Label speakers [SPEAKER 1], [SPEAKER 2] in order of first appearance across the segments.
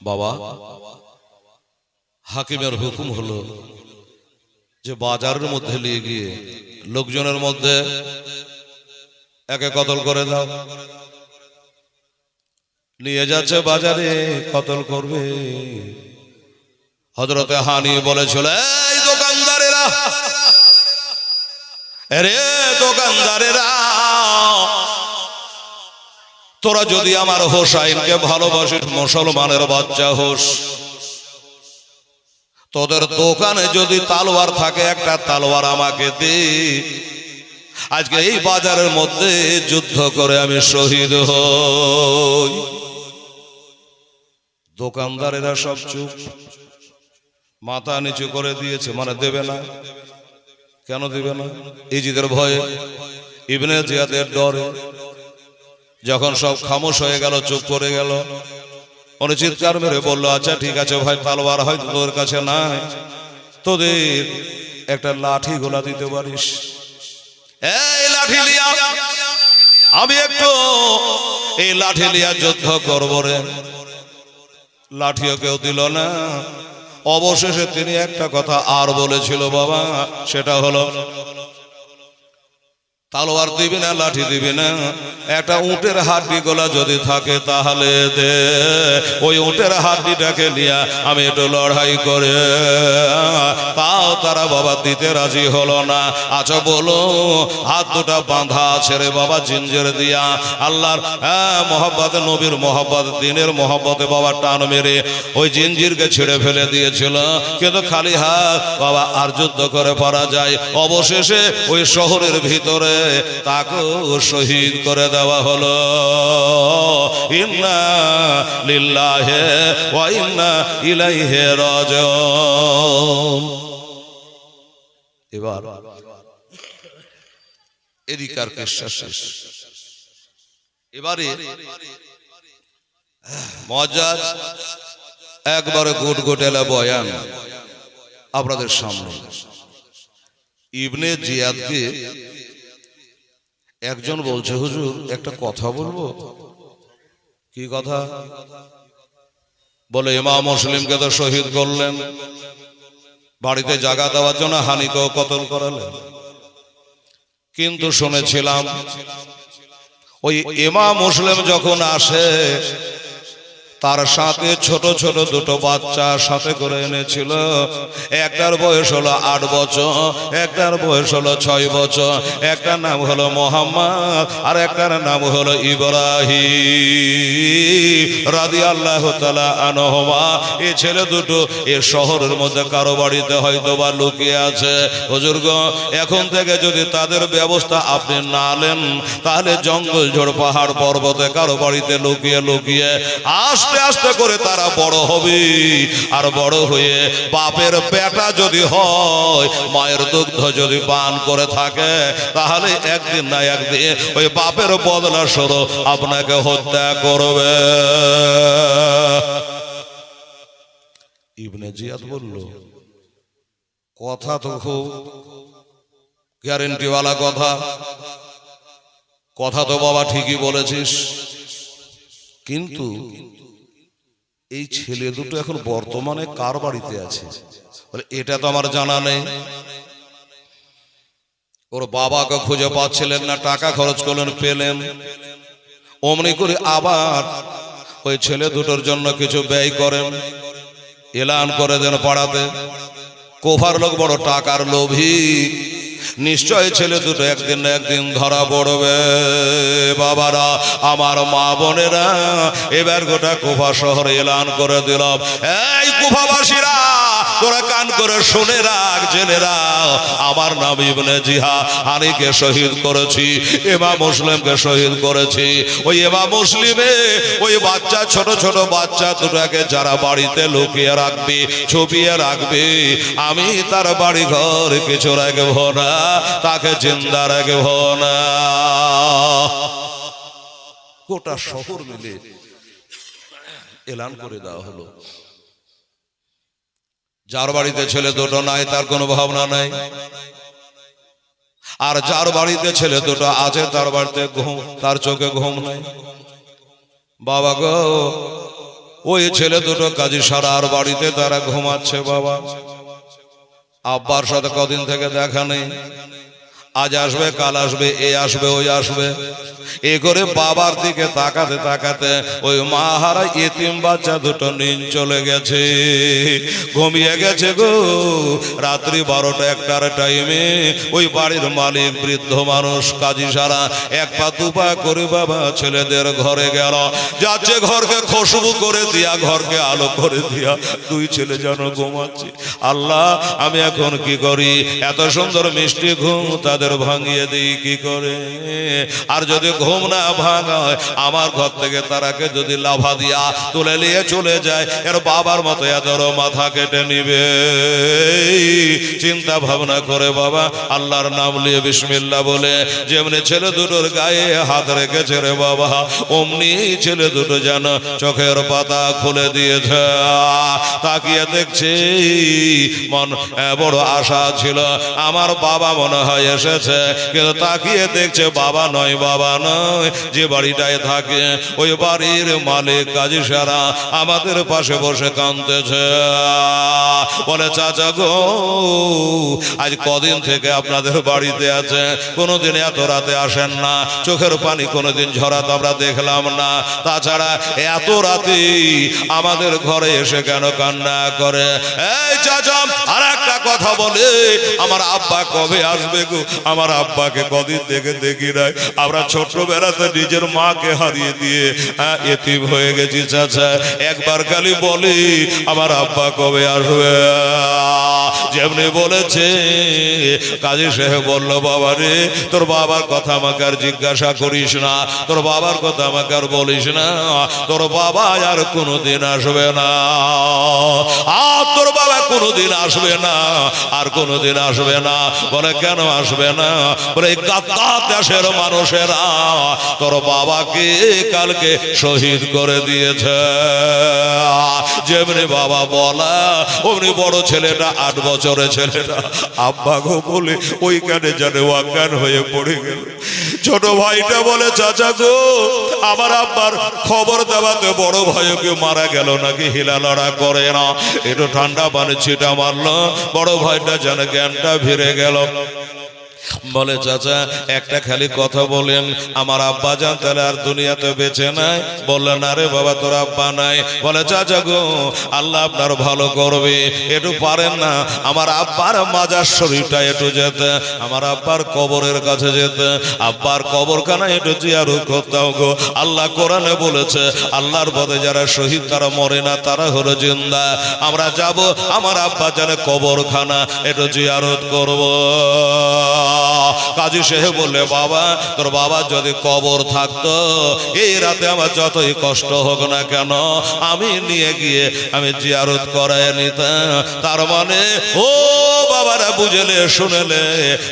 [SPEAKER 1] বাবা, হাকিমের হুকুম হলো যে বাজারের মধ্যে নিয়ে গিয়ে লোকজনের মধ্যে একে কতল করে দাও। নিয়ে যাচ্ছে বাজারে, কতল করবে। হজরতে হানি বলেছিল, এই দোকানদারেরা রে দোকানদারেরা তোরা যদি আমার হোসাইনকে ভালোবাসিস, মুসলমানের বাচ্চা হোস। তোদের দোকানে যদি তালোয়ার থাকে, একটা তালোয়ার আমাকে দে। আজকে এই বাজারের মধ্যে যুদ্ধ করে আমি শহীদ হই। দোকানদারেরা সব চুপ। মাথা নিচু করে দিয়েছে মানে দেবে না। কেন দেবে না? ইজিদের ভয়ে। ইবনে জিয়াদের ডরে। যখন সব খামোশ হয়ে গেল, চুপ করে গেল। উনি চিৎকার মেরে বলল আচ্ছা ঠিক আছে ভাই তালোয়ার হয়তো তোর কাছে নাই। তোদের একটা লাঠি গোলা দিতে পারিস? লাঠি লিয়া, আমি একটু এই লাঠি লিয়া যুদ্ধ করব রে। লাঠিও কেউ দিল না। অবশেষে তিনি একটা কথা আর বলেছিল, বাবা, সেটা হলো তালোয়ার দিবি না, লাঠি দিবি না? একটা উটের হাড্ডি গোলা যদি থাকে তাহলে দে। ওই উটের হাড্ডিটাকে নিয়ে আমি একটু লড়াই করে। তাও তারা বাবা দিতে রাজি হলো না। আচ্ছা বলো, হাত দুটা বাঁধা ছেড়ে বাবা জিঞ্জের দিয়া। আল্লাহর হ্যাঁ মহব্বত, নবীর মহব্বত, দিনের মহব্বতে বাবা টান মেরে ওই জিঞ্জিরকে ছেড়ে ফেলে দিয়েছিল। কিন্তু খালি হাত বাবা আর যুদ্ধ করে পারা যায় অবশেষে ওই শহরের ভিতরে তাকেও শহীদ করে দেওয়া হলো। ইন্না লিল্লাহে ওয়া ইন্না ইলাইহি রাজিউন। এবার এদিকার কেশা শেষ। এবারে মজাজ একবারে গুট গুটেলা বয়ান আপনাদের সামনে। ইবনে জিয়াদকে একজন বলছে, হুজুর, একটা কথা বলব? কি কথা? বলে, ইমাম মুসলিমকে তো শহীদ করলেন। বাড়িতে জাগা দেওয়ার জন্য হানিকেও কতল করালেন। কিন্তু শুনেছিলাম, ওই ইমাম মুসলিম যখন আসে তার সাথে ছোট ছোট দুটো বাচ্চা সাথে করে এনেছিল। একটার বয়স হলো আট বছর, একটার বয়স হলো ছয় বছর, একটার নাম হলো মোহাম্মদ আর একটার নাম হলো ইব্রাহিম রাদি আল্লাহ তালা আনহমা। এ ছেলে দুটো এ শহরের মধ্যে কারও বাড়িতে হয়তো বা লুকিয়ে আছে। হুজুর্গ এখন থেকে যদি তাদের ব্যবস্থা আপনি না নেন, তাহলে জঙ্গল ঝোড় পাহাড় পর্বতে কারও বাড়িতে লুকিয়ে লুকিয়ে আস্তে আস্তে করে তারা বড় হবে। আর বড় হয়ে বাপের পেটা যদি হয়, মায়ের দুগ্ধ যদি পান করে থাকে, তাহলে একদিন না একদিন ওই বাপের বদলা স্বরূপ আপনাকে হত্যা করবে। ইবনে জিয়াদ বলল, কথা তো খুব গ্যারেন্টিওয়ালা কথা। কথা তো বাবা ঠিকই বলেছিস। কিন্তু এই ছেলে দুটো এখন বর্তমানে কার বাড়িতে আছে? বলে এটা তো আমার জানা নেই। ওর বাবাকে খুঁজে পাচ্ছিলেন না টাকা খরচ করলেন পেলেন। অমনি করে আবার ওই ছেলে দুটোর জন্য কিছু ব্যয় করেন। এলান করে দেন পাড়াতে। কোভার লোক বড় টাকার লোভী। নিশ্চয় ছেলে দুটো একদিন না একদিন ধরা পড়বে। বাবারা, আমার মা বোনেরা, এবার গোটা কুফা শহরে এলান করে দিলাম এই কুফাবাসীরা, তোরা কান করে শুনে রাখ, জেনে রাখ। আমার নাম ইবনে জিহা, হানিকে শহীদ করেছি, এমা মুসলিমকে শহীদ করেছি। ওই এমা মুসলিমে, ওই বাচ্চা, ছোট ছোট বাচ্চা দুটাকে যারা বাড়িতে লুকিয়ে রাখবে, ছুপিয়ে রাখবে, আমি তার বাড়ি ঘর কিছু রাখব না। তাকে জিন্দা রাখব না। গোটা শহর মিলে এলান করে দেওয়া হলো। যার বাড়িতে ছেলে দুটো নাই, তার কোনো ভাবনা নাই। আর যার বাড়িতে ছেলে দুটো আছে, তার বাড়িতে ঘুম, তার চোখে ঘুম নাই। বাবা গো, ওই ছেলে দুটো কাজী সারা আর বাড়িতে তারা ঘুমাচ্ছে, বাবা। আব্বার সাথে কদিন থেকে দেখা নেই। আজ আসবে, কাল আসবে, এ আসবে, ওই আসবে। এ করে বাবার দিকে তাকাতে তাকাতে ওই মা হারা এতিম বাচ্চা দুটো নিন চলে গেছে। ঘুমিয়ে গেছে গো। রাত্রি বারোটা একটার টাইমে ওই বাড়ির মালিক বৃদ্ধ মানুষ, কাজী সারা, এক পা দুপা করে বাবা ছেলেদের ঘরে গেল। যাচ্ছে ঘরকে খুশবু করে দিয়া, ঘরকে আলো করে দিয়া দুই ছেলে যেন ঘুমাচ্ছে। আল্লাহ, আমি এখন কি করি? এত সুন্দর মিষ্টি ঘুম তাদের ভাঙিয়ে দিই, কি করে? আর যদি ঘুম না ভাঙায়, আমার ঘর থেকে তারাকে যদি লাভা দিয়া তুলে নিয়ে চলে যায়, এর বাবার মতো এদেরও মাথা কেটে নিবে। চিন্তা ভাবনা করে বাবা, আল্লাহর নাম নিয়ে বিসমিল্লা বলে, যেমনি ছেলে দুটোর গায়ে হাত রেখেছে রে বাবা, অমনি ছেলে দুটো যেন চোখের পাতা খুলে দিয়েছে তাকিয়ে দেখছি, মন বড় আশা ছিল। আমার বাবা মনে হয় এসেছে, কিন্তু তাকিয়ে দেখছে বাবা নয় বাবা নয়। যে বাড়িটায় থাকে, ওই বাড়ির মালিক কাজী সারা আমাদের পাশে বসে কাঁদতেছে। বলে, চাচা গো, আজ কদিন থেকে আপনাদের বাড়িতে আছে, কোনোদিন এত রাতে আসেন না। চোখের পানি কোনোদিন ঝরাতে আমরা দেখলাম না। তাছাড়া এত রাতে আমাদের ঘরে এসে কেন কান্না করে? এই চাচা আর একটা কথা বলে, আমার আব্বা কবে আসবে গো? আমার আব্বাকে কদিন থেকে দেখি নাই। আমরা ছোট্টবেলাতে নিজের মাকে হারিয়ে দিয়ে হ্যাঁ, এতিম হয়ে গেছি চাচা। একবার খালি বলি আমার আব্বা কবে আসবে? যেমনি বলেছে কাজী সাহেব বলল বাবা রে তোর বাবার কথা আমাকে আর জিজ্ঞাসা করিস না। তোর বাবার কথা আমাকে আর বলিস না। তোর বাবা আর কোনোদিন আসবে না। আর তোর বাবা কোনোদিন আসবে না। আর কোনোদিন আসবে না। বলে কেন আসবে না। বলে, গাদ্দা দেশের মানুষেরা, তোর বাবাকে কালকে শহীদ করে দিয়েছে। যেমনি বাবা বলা, অমনি বড় ছেলেটা, আট বছরের ছেলেটা, আব্বা গো বলে, ওইখানে জানে অজ্ঞান হয়ে পড়ে গেল। ছোট ভাইটা বলে, চাচা গো, আমার আব্বার খবর দেওয়াতে বড় ভাইকে মারা গেল নাকি? হিলা লড়া করে না। একটু ঠান্ডা পানি ছিটা মারলো, বড় ভাইটা যেন জ্ঞানটা ফিরে গেল। বলে, চাচা, একটা খালি কথা বলেন। আমার আব্বা যান, তাহলে আর দুনিয়াতে বেঁচে নাই। বললেন আরে বাবা, তোর আব্বা নাই। বলে, চাচা গো, আল্লাহ আপনার ভালো করবে। একটু পারেন না, আমার আব্বার মাজার শরীরটা একটু যেতে, আমার আব্বার কবরের কাছে যেতে। আব্বার কবরখানা একটু জিয়ারু করতাম গো। আল্লাহ কোরআনে বলেছে, আল্লাহর পথে যারা শহীদ, তারা মরে না, তারা হলো জিন্দা। আমরা যাব, আমার আব্বা জানে কবরখানা একটু জিয়ারত করব। কাজী সাহেব বললে, বাবা, তোর বাবা যদি কবর থাকতো, এই রাতে আমার যতই কষ্ট হোক না কেন, আমি নিয়ে গিয়ে আমি জিয়ারত করাই নিতাম। তার মানে ও বাবারা বুঝেলে, শুনেলে,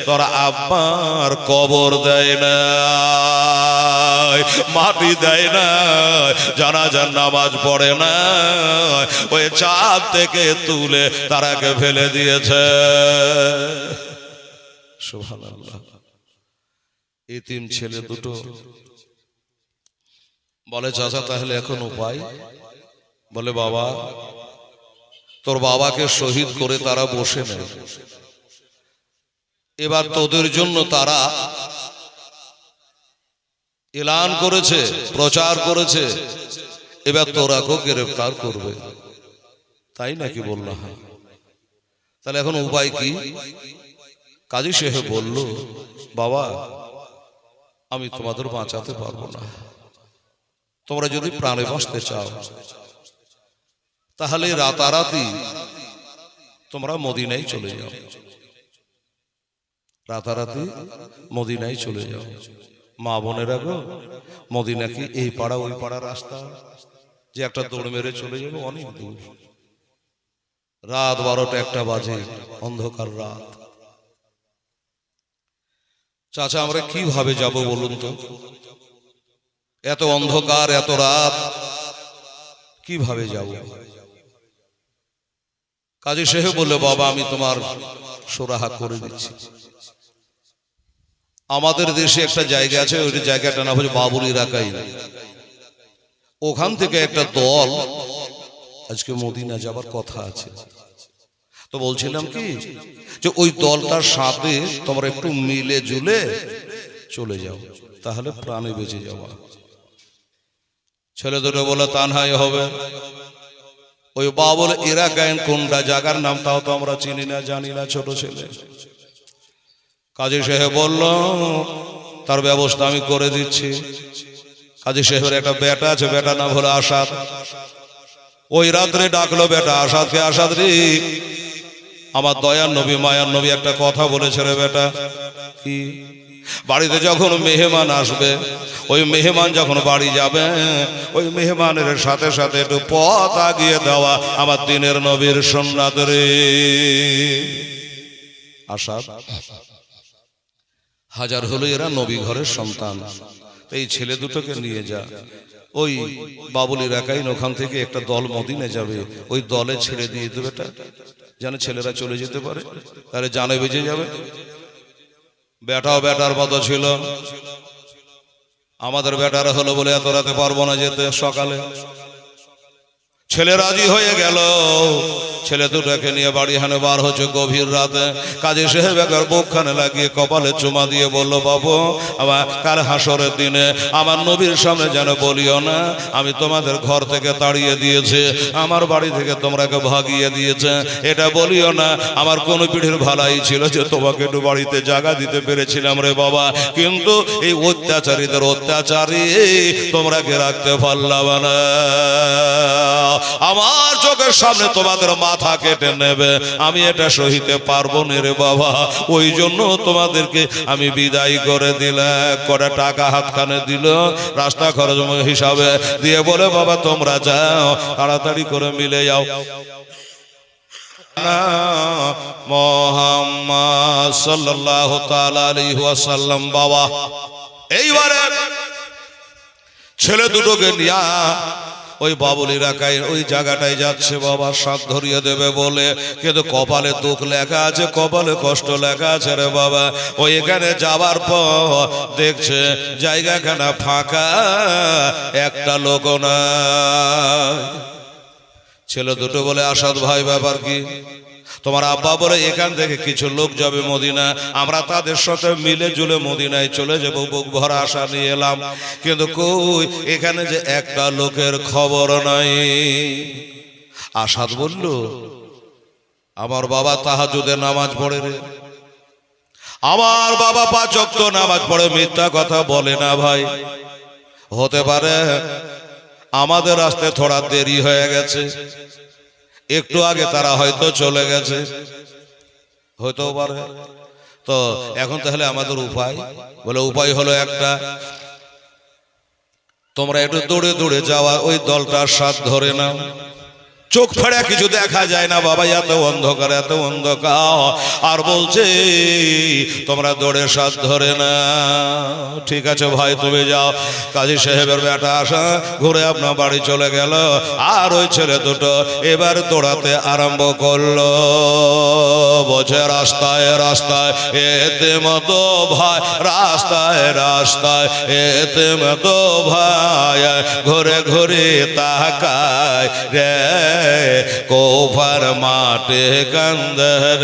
[SPEAKER 1] তোর আব্বার কবর দেয় না মাটি দেয় না জানাজার নামাজ পড়ে না ওই চাঁদ থেকে তুলে তারাকে ফেলে দিয়েছে। এতিম ছেলে দুটো। বলে, চাচা, তাহলে এখন উপায়? বলে, বাবা, তোর বাবাকে শহীদ করে তারা বসে নেয়। এবার তোদের জন্য তারা এলান করেছে, প্রচার করেছে। এবার তোরাকেও গ্রেফতার করবে। তাই নাকি বলল হ্যাঁ তাহলে এখন উপায় কি? কাজী সাহেব বলল বাবা আমি তোমাদের বাঁচাতে পারব না। তোমরা যদি প্রাণে বাঁচতে চাও তাহলে রাতারাতি তোমরা মদিনায় চলে যাও। রাতারাতি মদিনায় চলে যাও। মা বোনেরা গো মদিনা কি এই পাড়া ওই পাড়া রাস্তা যে একটা দৌড় মেরে চলে যাব অনেক দূর। রাত বারোটা একটা বাজে অন্ধকার রাত। চাচা আমরা কীভাবে যাব বলুন তো? এত অন্ধকার, এত রাত, কীভাবে যাব? কাজী সাহেব বললে, বাবা, আমি তোমার সোরাহা করে দিচ্ছি। আমাদের দেশে একটা জায়গা আছে, ওই জায়গাটা না হচ্ছে বাবুল এলাকায় ওখান থেকে একটা দল, আজকে মদিনা যাবার কথা আছে। তো বলছিলাম কি যে ওই দলটার সাথে তোমরা একটু মিলে জুলে চলে যাও তাহলে প্রাণে বেঁচে যাওয়া ছেলে দুটো বলে তানহাই হবে। ওই বাবুল এরা গায়েন কোনটা? জায়গার নাম তাও তো আমরা চিনি না জানি না ছোট ছেলে। কাজী সাহেব বলল তার ব্যবস্থা আমি করে দিচ্ছি। কাজী সাহেবের একটা বেটা আছে বেটা নাম হলো আসাদ। ওই রাত্রে ডাকলো বেটা আসাদকে আসাদ রে আমার দয়ার নবী মায়ার নবী একটা কথা বলেছে রে বেটা। কি? বাড়িতে যখন মেহমান আসবে ওই মেহমান যখন বাড়ি যাবে ওই মেহমানের সাথে সাথে একটু পথ আগিয়ে দেওয়া আমার দিনের নবীর সন্ন্যাত রে। আসাদ। হাজার হলো এরা নবী ঘরের সন্তান। এই ছেলে দুটোকে নিয়ে যা। ওই বাবুল এলাকায় ওখান থেকে একটা দল মদিনে যাবে। ওই দলে ছেড়ে দিয়ে দেবে এটা যেন ছেলেরা চলে যেতে পারে, তাহলে জানে বেঁচে যাবে। বেটাও বেটার মতো ছিল। আমাদের বেটারা হলো বলে এত রাতে পারব না যেতে সকালে। ছেলে রাজি হয়ে গেল। ছেলে দুটাকে নিয়ে বাড়ি হানে বার হচ্ছে গভীর রাতে। কাজী সাহেব একবার বুকখানে লাগিয়ে কপালে চুমা দিয়ে বলল, বাবু, আমার কাল হাসরের দিনে আমার নবীর সামনে যেন বলিও না, আমি তোমাদের ঘর থেকে তাড়িয়ে দিয়েছে, আমার বাড়ি থেকে তোমরাকে ভাগিয়ে দিয়েছে। এটা বলিও না, আমার কোন পিঠের ভালাই ছিল যে তোমাকে একটু বাড়িতে জায়গা দিতে পেরেছিলাম রে বাবা। কিন্তু এই অত্যাচারীদের অত্যাচারী তোমরাকে রাখতে পারলাম না। আমার চোখের সামনে তোমাদের মাথা কেটে নেবে। আমি এটা সহিতে পারব না রে বাবা। ওই জন্য তোমাদেরকে আমি বিদায় করে দিলাম। করে টাকা হাতখানে দিল, রাস্তা খরচ হিসাবে। দিয়ে বলে, বাবা, তোমরা যাও, তাড়াতাড়ি করে মিলে যাও। বাবা। এইবারে ছেলে দুটোকে নিয়া ওই বাবুল এলাকায় ওই জায়গাটায় যাচ্ছে বাবা, সাপ ধরিয়ে দেবে বলে। কিন্তু কপালে দুঃখ লেখা আছে, কপালে কষ্ট লেখা আছে রে বাবা। ওই এখানে যাবার পর দেখছে জায়গাখানা ফাঁকা, একটা লোক না ছেলে দুটো বলে, আসাদ ভাই, ব্যাপার কি? তোমার আব্বা বলে, এখান থেকে কিছু লোক যাবে মদিনা। আমরা তাদের সাথে মিলে জুলে মদিনায় চলে যাব, বুক ভরা আশা নিয়ে এলাম। কিন্তু কই, এখানে যে একটা লোকের খবর নাই। আসাদ বলল, আমার বাবা তাহাজুদে নামাজ পড়ে রে। আমার বাবা পাচক তো নামাজ পড়ে, মিথ্যা কথা বলে না ভাই। হতে পারে আমাদের আসতে থোড়া দেরি হয়ে গেছে। একটু আগে তারা হয়তো চলে গেছে। হয়তো পারে। তো এখন তাহলে আমাদের উপায়? বলে উপায় হলো একটা। তোমরা একটু দৌড়ে দৌড়ে যাওয়া, ওই দলটার সাথ ধরে নাও। চোখ ফেড়ে কিছু দেখা যায় না, বাবা, এত অন্ধকার এত অন্ধকার। আর বলছে, তোমরা দৌড়ে সাথ ধরে না। ঠিক আছে ভাই, তুমি যাও। কাজী সাহেবের বেটা আসা, ঘুরে আপনার বাড়ি চলে গেল। আর ওই ছেলে দুটো এবার দৌড়াতে আরম্ভ করল। বোঝে রাস্তায় রাস্তায়, এতে মতো ভাই, রাস্তায় রাস্তায়, এতে মতো ভাই, ঘুরে ঘুরে তাকায় রে। কোফার মাঠে কান্দর।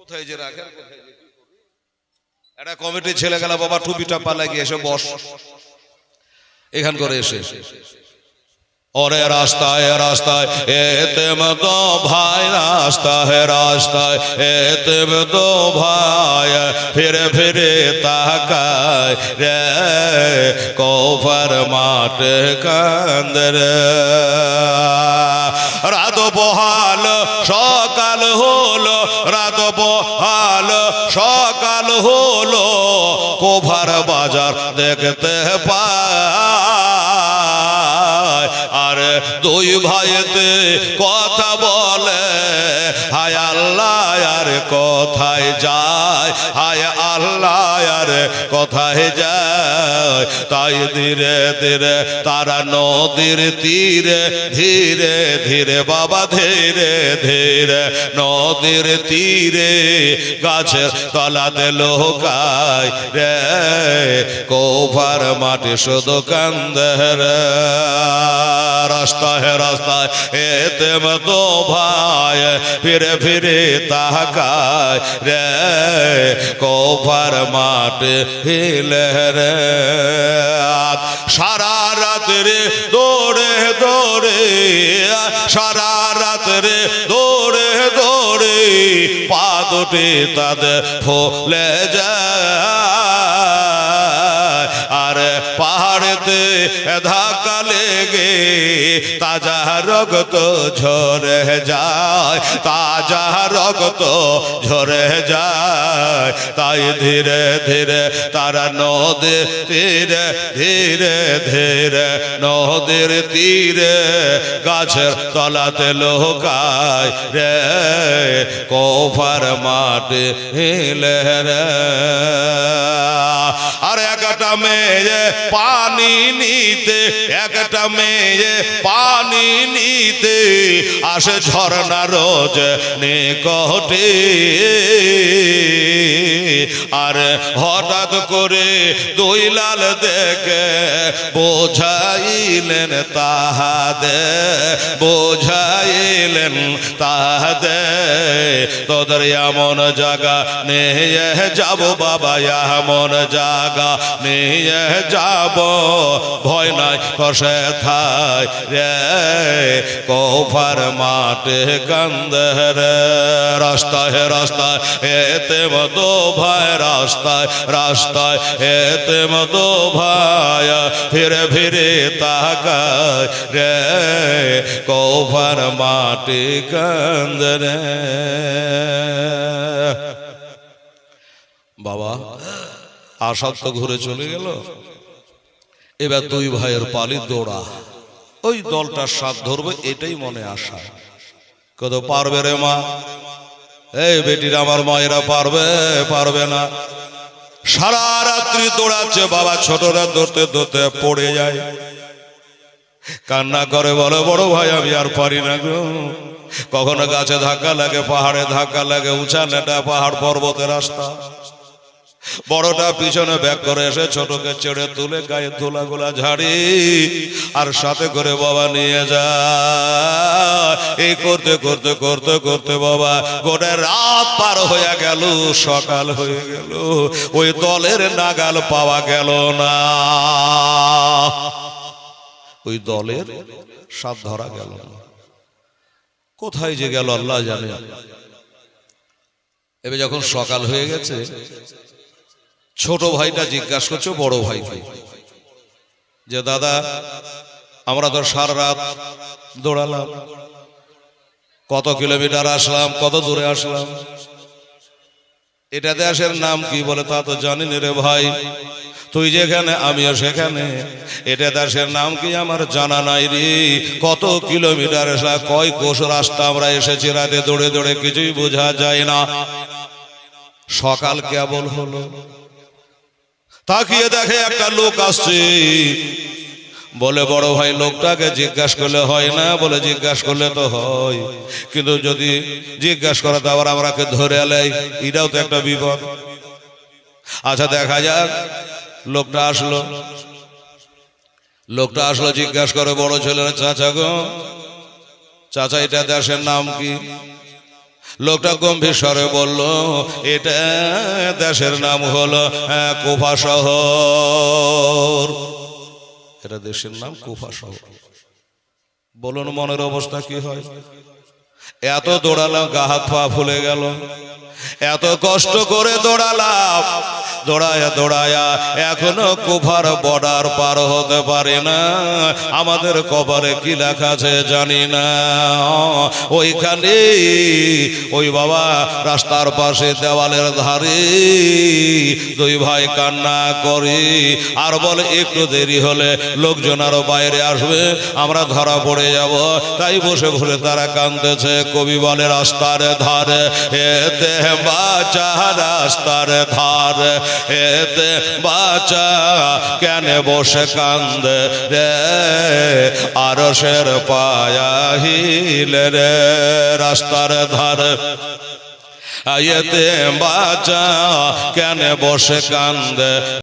[SPEAKER 1] কোথায় যে রাখেন কোথায় যে একটা কমিটির ছেলে গেল বাবা টুপিটা পালা গিয়ে এসে বস। এখান করে এসে। ওরে রাস্তায় রাস্তায় এতে মতো ভাই রাস্তায় রাস্তায় এতে মতো ভাই, ফিরে ফিরে তাকায় রে, কৌফার মাঠে কান্দর রাত বহাল, সকাল হলো, রাত বহাল, সকাল হলো কোভার বাজার দেখতে পায় দুই ভাইতে কথা বলে। হায় আল্লাহ আর কোথায় আর কোথায় যায়? তাই ধীরে ধীরে তারা নদীর তীরে, ধীরে ধীরে বাবা, ধীরে ধীরে নদীর তীরে গাছের তলাতে লোকায় রে। কোফার মাটি শুধু কান্দে রে। রাস্তা হে রাস্তায় এতে মতো ভাই ফিরে ফিরে তাকায় রে। কোফার মাটি হিলে সারা রাত রে দৌড়ে দৌড়ে, সারা রাত রে দৌড়ে দৌড়ে পা দুটি ফলে যায়। আর পাহাড়েতে ধাক্কা লেগে তাজা রক্ত ঝরে যায়, তাজা রক্ত ঝরে যায়। তাই ধীরে ধীরে তারা নদী তীরে, ধীরে ধীরে নদীর তীরে গাছের তলাতে লোকায় রে, কোফার মাটি হিলে রে। আর একটা মেয়ে পানি নিতে, একটা মেয়ে পানি নিতে আসে ঝর্ণা রোজ নিকটে। আর হঠাৎ করে দুই লাল দেখে বোঝাইলেন তাহাদে বোঝাইলেন তাহাদে, তোদের এমন জাগা নিয়ে যাব বাবা, এমন জাগা নিয়ে যাব। ভয় নাই কষে থাই রে। কোফার মাঠে কান্দে রে রাস্তায় রাস্তায়, এতে মতো ভাই, রাস্তায় রাস্তায়, এতে মতো ভাই, ফিরে ফিরে তাকায় রে। কোফার মাটি রে। বাবা, আসাদ তো ঘুরে চলে গেল। এবার দুই ভাইয়ের পালি দৌড়া। ওই দলটার সাথ ধরবে, এটাই মনে আশা। কত পারবে রে মা? এই বেটির আমার মায়েরা পারবে? পারবে না। সারা রাত্রি দৌড়াচ্ছে, বাবা ছোটরা ধরতে ধরতে পড়ে যায়। কান্না করে বলে, বড় ভাই, আমি আর পারি না গো। কখনো গাছে ধাক্কা লাগে, পাহাড়ে ধাক্কা লাগে, উঁচা নেটা পাহাড় পর্বতের রাস্তা। বড়টা পিছনে ব্যাগ করে এসে ছোটকে ছেড়ে তুলে গায়ে ধুলা গোলা ঝাড়ি আর সাথে করে বাবা নিয়ে যা এই করতে করতে করতে করতে বাবা গোটা রাত পার হয়ে গেল, সকাল হয়ে গেল, ওই দলের নাগাল পাওয়া গেল না। ওই দলের সাপ ধরা গেল না। কোথায় যে গেল আল্লাহ জানে। এবার যখন সকাল হয়ে গেছে ছোট ভাইটা জিজ্ঞাসা করছে, বড় ভাইকে যে, দাদা, আমরা তো সারা রাত দৌড়ালাম। কত কিলোমিটার আসলাম, কত দূরে আসলাম। এটা দেশের নাম কি বলে তা তো জানি রে ভাই। তুই যেখানে, আমিও সেখানে। এটা দেশের নাম কি আমার জানা নাই রে। কত কিলোমিটার এসা কয় কোষ রাস্তা আমরা এসেছি রাতে দৌড়ে দৌড়ে কিছুই বোঝা যায় না। সকাল কেবল হলো। তাকিয়ে দেখে একটা লোক আসছে। বলে বড় ভাই লোকটাকে জিজ্ঞাসা করলে হয় না? বলে জিজ্ঞাসা করলে তো হয়। কিন্তু যদি জিজ্ঞাসা করে তো আবার আমরাকে ধরে এলাই এটাও তো একটা বিপদ। আচ্ছা দেখা যাক। লোকটা আসলো। লোকটা আসলো জিজ্ঞাসা করে বড় ছেলের চাচা গো? চাচা এটা দেশের নাম কি? লোকটা গম্ভীর স্বরে বলল এটা দেশের নাম হলো হ্যাঁ, কুফা শহর। এটা দেশের নাম কুফা শহর। বলুন মনের অবস্থা কি হয়? এত দৌড়ালাম গা হাত পা ফুলে গেল। এত কষ্ট করে দৌড়ালাম। দৌড়ায়া দৌড়ায়া, এখনও কুফার বর্ডার পার হতে পারে না। আমাদের কপালে কি লেখা আছে জানি না। ওইখানে ওই বাবা রাস্তার পাশে দেওয়ালের ধারে দুই ভাই কান্না করে। আর বলে, একটু দেরি হলে লোকজন আরও বাইরে আসবে, আমরা ধরা পড়ে যাব। তাই বসে বসে তারা কান্দতেছে কবি বলে, রাস্তার ধারে, এতে বাচা রাস্তার ধার। এতে বাচা কেন বসে কান্দ রে? আরসের পায়া হিল রে রাস্তার ধার। আয়েতে বাচা কেন বসে কান্দে